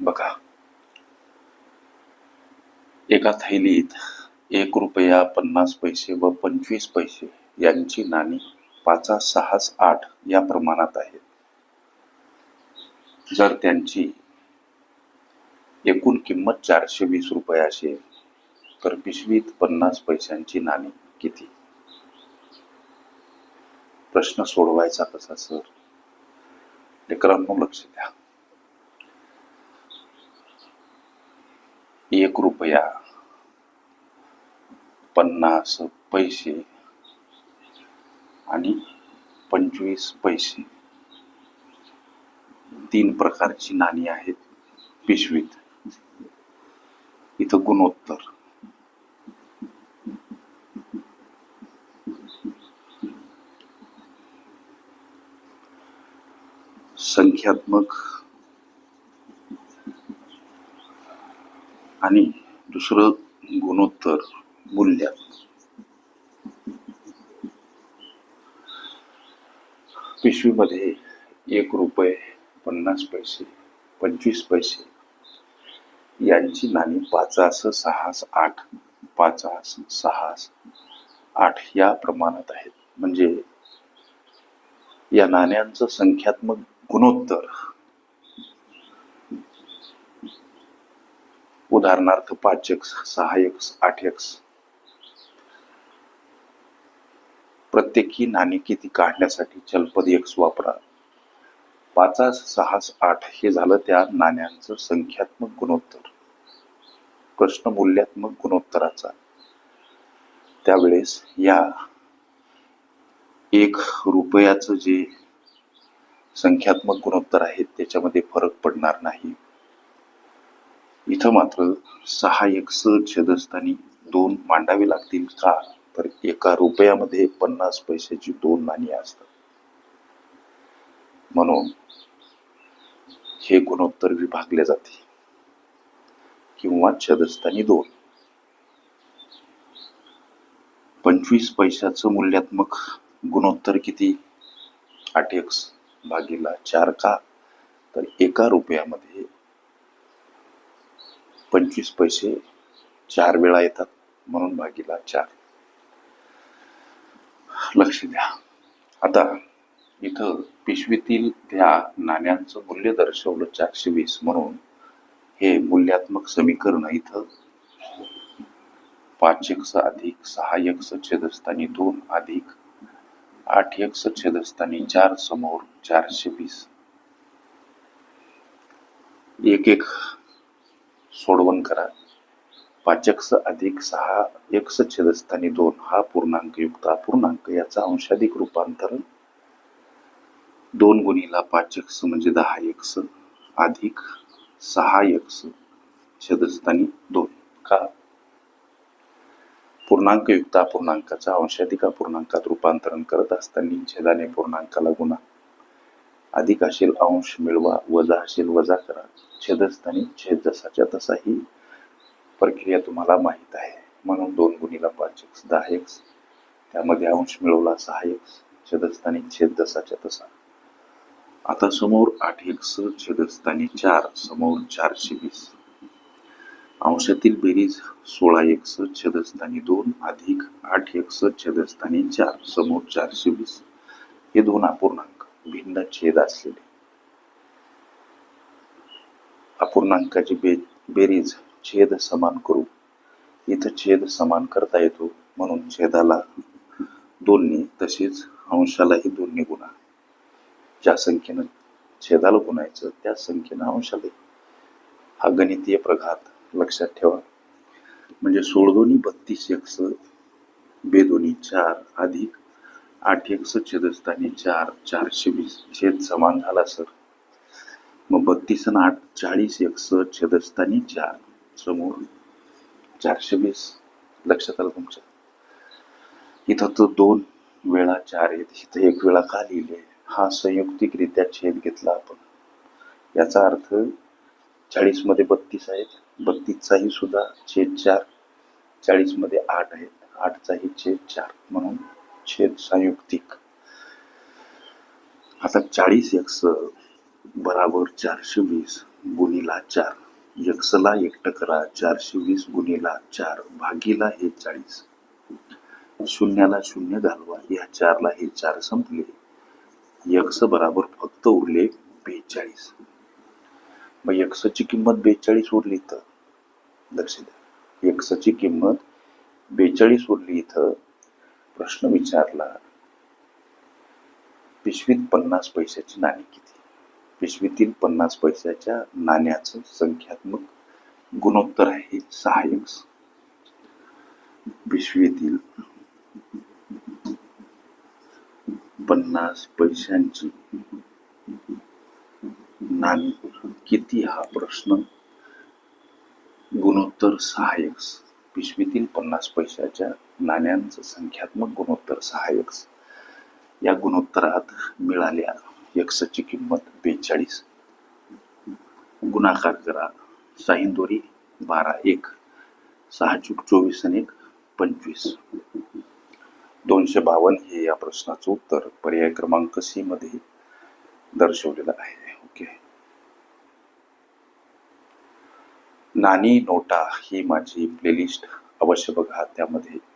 बघा. एका थैलीत एक रुपया पन्नास पैसे व पंचवीस पैसे यांची नाणी पाचा सहा आठ या प्रमाणात आहेत. जर त्यांची एकूण किंमत चारशे वीस रुपये असेल तर पिशवीत पन्नास पैशांची नाणी किती? प्रश्न सोडवायचा कसा सर? लेकरांनो लक्ष द्या. एक रुपया पन्नास पैसे आणि पंचवीस पैसे. तीन प्रकारची नाणी आहेत पिशवीत. इथं गुणोत्तर. संख्यात्मक आणि दुसरं गुणोत्तर मूल्य. पिशवीमध्ये एक रुपये पन्नास पैसे पंचवीस पैसे. यांची नाणी पाचास सहास आठ पाचास सहास आठ या प्रमाणात आहेत. म्हणजे या नाण्यांचं संख्यात्मक गुणोत्तर उदाहरणार्थ पाच एक्स सहा एक्स आठ एक्स प्रत्येकी नाणी किती काढण्यासाठी चलपद एक्स वापरा? पाचास सहास आठ हे झालं त्या नाण्यांचं संख्यात्मक गुणोत्तर. प्रश्न मूल्यात्मक गुणोत्तराचा. त्यावेळेस या एक रुपयाचं जे संख्यात्मक गुणोत्तर आहेत त्याच्यामध्ये फरक पडणार नाही. इथं मात्र सहा एक्स छेदस्थानी दोन मांडावे लागतील का? तर एका रुपयामध्ये पन्नास पैशाची दोन नाणी असतात. म्हणून हे गुणोत्तर विभागले जाते. किंवा छदस्थानी दोन. पंचवीस पैशाचं मूल्यात्मक गुणोत्तर किती? आठ एक्स भागीला चार का? तर एका रुपयामध्ये पंचवीस पैसे चार वेळा येतात म्हणून भागीला चार. लक्ष द्या. आता इथं पिशवीतील त्या नाण्यांचं मूल्य दर्शवलं चारशे वीस म्हणून हे मूल्यात्मक समीकरण इथं पाच एक्स अधिक सहा एक्स छेदस्थानी दोन अधिक आठ एक्स छेदस्थानी चार समोर चारशे वीस. एक एक सोडवण करा. पाच अधिक सहा एक्स छेदस्थानी दोन हा पूर्णांक युक्त अपूर्णांक याचा अंशाधिक रूपांतरण दोन गुणीला पाचक्स म्हणजे दहा एक्स अधिक सहा एक्स छेदस्थानी दोन. का? पूर्णांक युक्त अपूर्णांकाचा अंशाधिक अपूर्णांकात रूपांतरण करत असताना छेदाने पूर्णांकाला गुणा. अधिक असेल अंश मिळवा वजा असेल वजा करा. छेदस्थानी छेद जसाच्या तसा ही प्रक्रिया तुम्हाला माहीत आहे. म्हणून दोन गुणीला पाच एक्स दहा एक्स त्यामध्ये अंश मिळवला सहा एक्स छेदस्थानी छेद जसाच्या तसा. आता समोर आठ एक्स छेदस्थानी चार समोर चारशे वीस. अंशातील बेरीज सोळा एक्स छेदस्थानी दोन अधिक आठ एक्स छेदस्थानी चार समोर चारशे वीस. हे दोन अपूर्णांक भिन्न छेद असलेले. अपूर्णांकाची बे बेरीज छेद समान करू. इथं छेद समान करता येतो म्हणून छेदाला दोन्ही तसेच अंशालाही दोन्ही गुणा. ज्या संख्येनं छेदाला गुणायचं त्या संख्येनं अंशाला. हा गणितीय प्रघात लक्षात ठेवा. म्हणजे सोळ दोन्ही बत्तीस एक्स बेदोन्ही चार अधिक आठ एक्स छेदस्थानी चार चारशे वीस छेद समान झाला सर. मग बत्तीस आणि आठ चाळीस एक्स छेदस्थानी चार. समोर चारशे वीस. लक्षात आलं तुमच्या? इथं तो दोन वेळा चार आहेत. इथं एक वेळा का लिहिले? हा संयुक्तिकरित्या छेद घेतला आपण. याचा अर्थ चाळीसमध्ये बत्तीस आहेत. बत्तीसचाही सुद्धा छेद चार. चाळीसमध्ये आठ आहेत. आठचाही छेद चार. म्हणून छेद संयुक्तिक. आता चाळीस एक्स बराबर चारशे वीस गुणिला चार. एक्सला एकट करा चारशे वीस गुणिला चार भागीला हे चाळीस. शून्याला शून्य घालवा या चारला हे चार संपले. यक्ष बराबर फक्त उरले बेचाळीस. मग यक्सची किंमत बेचाळीस उरली तर लक्ष द्या. यक्सची किंमत बेचाळीस उरली इथं. प्रश्न विचारला पिशवीत पन्नास पैशाची नाणी किती? पिशवीतील पन्नास पैशाच्या नाण्याचं संख्यात्मक गुणोत्तर आहे सहा एक्स पिशवीतील पन्नास पैशांची नाणी किती? हा प्रश्न गुणोत्तर सहा एक्स पिशवीतील पन्नास पैशाच्या नाण्यांचं संख्यात्मक गुणोत्तर सहा या गुणोत्तरात मिळाल्या एक्सची किंमत बेचाळीस. गुणाकार करा. साहिंदोरी बारा एक. सहा चूक चोवीस आणि एक पंचवीस. दोनशे बावन्न हे या प्रश्नाचं उत्तर पर्याय क्रमांक सी मध्ये दर्शवलेलं आहे. ओके. नाणी नोटा ही माझी प्लेलिस्ट अवश्य बघा. त्यामध्ये